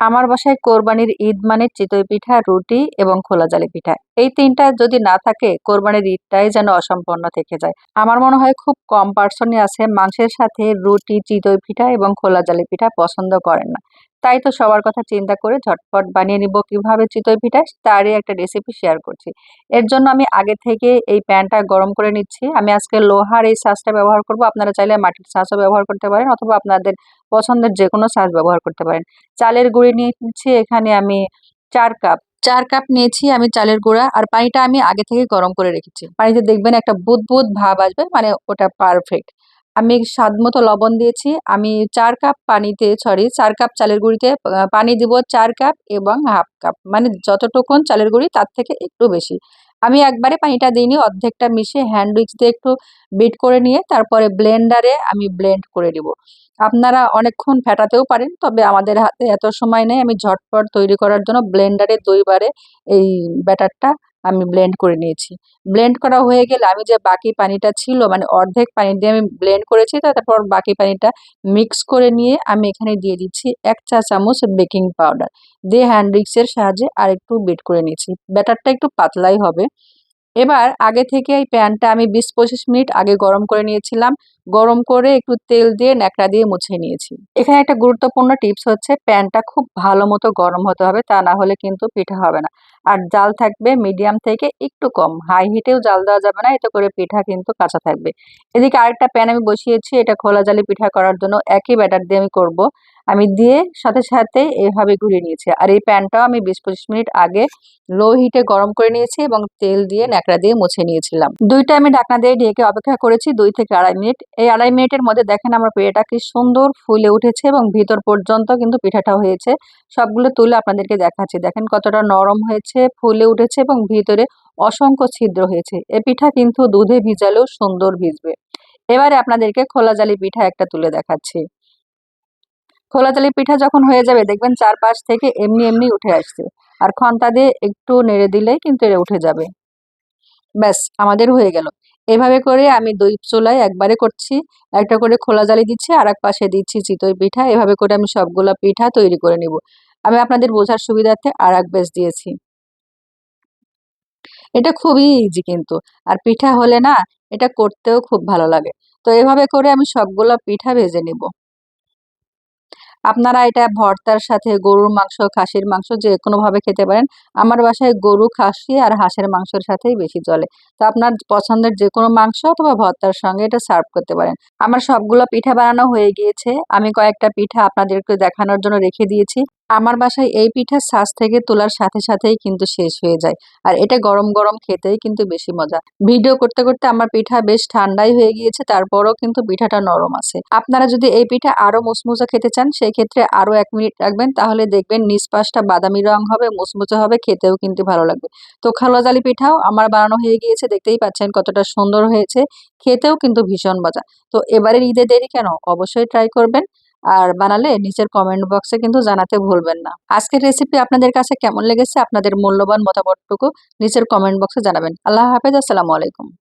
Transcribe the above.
আমার বাসায় কোরবানির ঈদ মানে চিতই পিঠা, রুটি এবং খোলা জালি পিঠা। এই তিনটা যদি না থাকে, কোরবানির ঈদটাই যেন অসম্পন্ন থেকে যায়। আমার মনে হয় খুব কম পার্সনই আছে মাংসের সাথে রুটি, চিতই পিঠা এবং খোলা জালি পিঠা পছন্দ করেন না। তাই তো সবার কথা চিন্তা করে ঝটপট বানিয়ে নিব কীভাবে চিতই পিঠা তারই একটা রেসিপি শেয়ার করছি। এর জন্য আমি আগে থেকে এই প্যানটা গরম করে নিচ্ছি। আমি আজকে লোহার এই সাজটা ব্যবহার করব। আপনারা চাইলে মাটির সাজও ব্যবহার করতে পারেন অথবা আপনাদের পছন্দের যে কোনো সাজ ব্যবহার করতে পারেন। চালের গুঁড়ি নিয়েছি, এখানে আমি চার কাপ চার কাপ নিয়েছি আমি চালের গুঁড়া আর পানিটা আমি আগে থেকে গরম করে রেখেছি। পানিতে দেখবেন একটা বুদ বুদ ভাব আসবে মানে ওটা পারফেক্ট আমি স্বাদ মতো লবণ দিয়েছি। আমি চার কাপ পানিতে সরি চার কাপ চালের গুঁড়িতে পানি দিব চার কাপ এবং হাফ কাপ। মানে যতটুকুন চালের গুঁড়ি, তার থেকে একটু বেশি। আমি একবারে পানিটা দিইনি, অর্ধেকটা মিশিয়ে হ্যান্ড উইক্স দিয়ে একটু বিট করে নিয়ে তারপরে ব্লেন্ডারে আমি ব্লেন্ড করে দিব আপনারা অনেকক্ষণ ফেটাতেও পারেন, তবে আমাদের হাতে এত সময় নেই। আমি ঝটপট তৈরি করার জন্য ব্লেন্ডারে দুইবারে এই ব্যাটারটা আমি ব্লেন্ড করে নিয়েছি। ব্লেন্ড করা হয়ে গেলে আমি যে বাকি পানিটা ছিল মানে অর্ধেক পানি দিয়ে আমি ব্লেন্ড করেছি তারপর বাকি পানিটা মিক্স করে নিয়ে আমি এখানে দিয়ে দিচ্ছি এক চা চামচ বেকিং পাউডার দিয়ে হ্যান্ড রিক্সের সাহায্যে আর একটু বেট করে নিয়েছি। ব্যাটারটা একটু পাতলাই হবে। এবার আগে থেকে এই প্যানটা আমি বিশ পঁচিশ মিনিট আগে গরম করে নিয়েছিলাম। গরম করে একটু তেল দিয়ে ন্যাকড়া দিয়ে মুছে নিয়েছি। এখানে একটা গুরুত্বপূর্ণ টিপস হচ্ছে, প্যানটা খুব ভালো মতো গরম হতে হবে, তা না হলে কিন্তু পিঠা হবে না। আর জাল থাকবে মিডিয়াম থেকে একটু কম, হাই হিটেও জাল দেওয়া যাবে না, এতে করে পিঠা কিন্তু কাঁচা থাকবে। এদিকে আরেকটা প্যান আমি বসিয়েছি, এটা খোলা জালি পিঠা করার জন্য, একই ব্যাটার দিয়ে আমি করব। আমি দিয়ে সাথে সাথে এভাবে ঘুরিয়ে নিয়েছি। আর এই প্যানটাও আমি বিশ পঁচিশ মিনিট আগে লো হিটে গরম করে নিয়েছি এবং তেল দিয়ে ন্যাকড়া দিয়ে মুছে নিয়েছিলাম। দুইটা আমি ঢাকনা দিয়ে ঢেকে অপেক্ষা করেছি দুই থেকে আড়াই মিনিট। এই আড়াই মিনিটের মধ্যে দেখেন আমার পিঠাটা কি সুন্দর ফুলে উঠেছে এবং ভিতর পর্যন্ত কিন্তু পিঠাটা হয়েছে। সবগুলো তুলে আপনাদেরকে দেখাচ্ছি। দেখেন কতটা নরম হয়েছে, ফুলে উঠেছে এবং ভিতরে অসংখ্য ছিদ্র হয়েছে। এ পিঠা কিন্তু দুধে ভিজালেও সুন্দর ভিজবে। এবারে আপনাদেরকে খোলা জালি পিঠা একটা তুলে দেখাচ্ছি। খোলা জালি পিঠা যখন হয়ে যাবে, দেখবেন চারপাশ থেকে এমনি এমনি উঠে আসছে। আর খন্তা দিয়ে একটু নেড়ে দিলেই কিন্তু এরা উঠে যাবে। ব্যাস, আমাদের হয়ে গেল। এভাবে করে আমি দুই চুলায় একবারে করছি। একটা করে খোলা জালি দিচ্ছি আর এক পাশে দিচ্ছি চিতই পিঠা। এভাবে করে আমি সবগুলো পিঠা তৈরি করে নিব। আমি আপনাদের বোঝার সুবিধার্থে আর এক বেশ দিয়েছি। এটা খুবই ইজি কিন্তু। আর পিঠা হলে না, এটা করতেও খুব ভালো লাগে। তো এভাবে করে আমি সবগুলো পিঠা ভেজে নিব। আপনারা এটা ভর্তার সাথে গরুর মাংস, খাসির মাংস যে কোনোভাবে খেতে পারেন, আমার বাসায় গরু, খাসি আর হাঁসের মাংসের সাথেই বেশি চলে। তো আপনার পছন্দের যে কোনো মাংস অথবা ভর্তার সঙ্গে এটা সার্ভ করতে পারেন। আমার সবগুলো পিঠা বানানো হয়ে গিয়েছে। আমি কয়েকটা পিঠা আপনাদেরকে দেখানোর জন্য রেখে দিয়েছি। আমার বাসায় এই পিঠা শ্বাস থেকে তোলার সাথে সাথেই কিন্তু শেষ হয়ে যায়। আর এটা গরম গরম খেতেই কিন্তু বেশি মজা। ভিডিও করতে করতে আমার পিঠা বেশ ঠান্ডাই হয়ে গিয়েছে, তারপরও কিন্তু পিঠাটা নরম আছে। আপনারা যদি এই পিঠা আরও মুসমুচো খেতে চান সেই ক্ষেত্রে আরও এক মিনিট রাখবেন, তাহলে দেখবেন নিষ্পাশটা বাদামি রং হবে মুসমুচো হবে, খেতেও কিন্তু ভালো লাগবে। তো খালোয়াজালি পিঠাও আমার বানানো হয়ে গিয়েছে, দেখতেই পাচ্ছেন কতটা সুন্দর হয়েছে, খেতেও কিন্তু ভীষণ মজা। তো এবারের ঈদে দেরি কেন? অবশ্যই ট্রাই করবেন। আর বানালে নিচের কমেন্ট বক্সে কিন্তু জানাতে ভুলবেন না। আজকের রেসিপি আপনাদের কাছে কেমন লেগেছে? আপনাদের মূল্যবান মতামতটুকু নিচের কমেন্ট বক্সে জানাবেন। আল্লাহ হাফেজ, আসসালামু আলাইকুম।